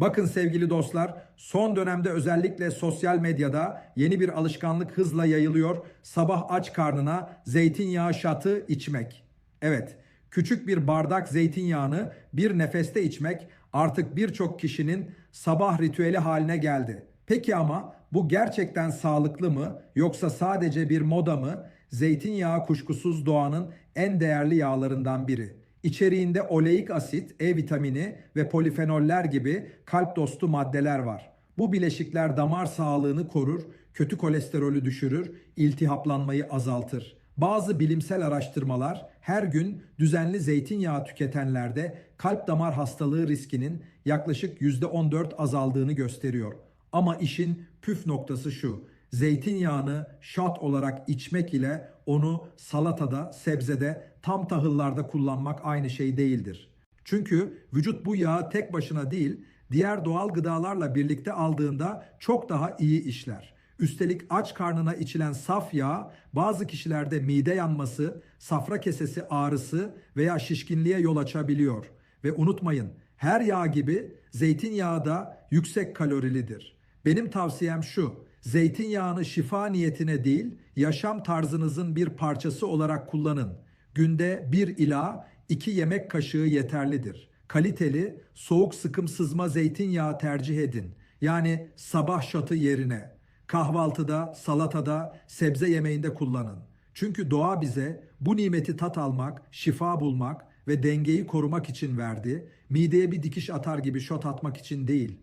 Bakın sevgili dostlar, son dönemde özellikle sosyal medyada yeni bir alışkanlık hızla yayılıyor. Sabah aç karnına zeytinyağı şatı içmek. Evet, küçük bir bardak zeytinyağını bir nefeste içmek artık birçok kişinin sabah ritüeli haline geldi. Peki ama bu gerçekten sağlıklı mı yoksa sadece bir moda mı? Zeytinyağı kuşkusuz doğanın en değerli yağlarından biri. İçeriğinde oleik asit, E vitamini ve polifenoller gibi kalp dostu maddeler var. Bu bileşikler damar sağlığını korur, kötü kolesterolü düşürür, iltihaplanmayı azaltır. Bazı bilimsel araştırmalar her gün düzenli zeytinyağı tüketenlerde kalp damar hastalığı riskinin yaklaşık %14 azaldığını gösteriyor. Ama işin püf noktası şu. Zeytinyağını şat olarak içmek ile onu salatada, sebzede, tam tahıllarda kullanmak aynı şey değildir. Çünkü vücut bu yağı tek başına değil, diğer doğal gıdalarla birlikte aldığında çok daha iyi işler. Üstelik aç karnına içilen saf yağ bazı kişilerde mide yanması, safra kesesi ağrısı veya şişkinliğe yol açabiliyor. Ve unutmayın, her yağ gibi zeytinyağı da yüksek kalorilidir. Benim tavsiyem şu. Zeytinyağını şifa niyetine değil, yaşam tarzınızın bir parçası olarak kullanın. Günde 1 ila 2 yemek kaşığı yeterlidir. Kaliteli, soğuk sıkım sızma zeytinyağı tercih edin. Yani sabah şatı yerine. Kahvaltıda, salatada, sebze yemeğinde kullanın. Çünkü doğa bize bu nimeti tat almak, şifa bulmak ve dengeyi korumak için verdi. Mideye bir dikiş atar gibi şot atmak için değil.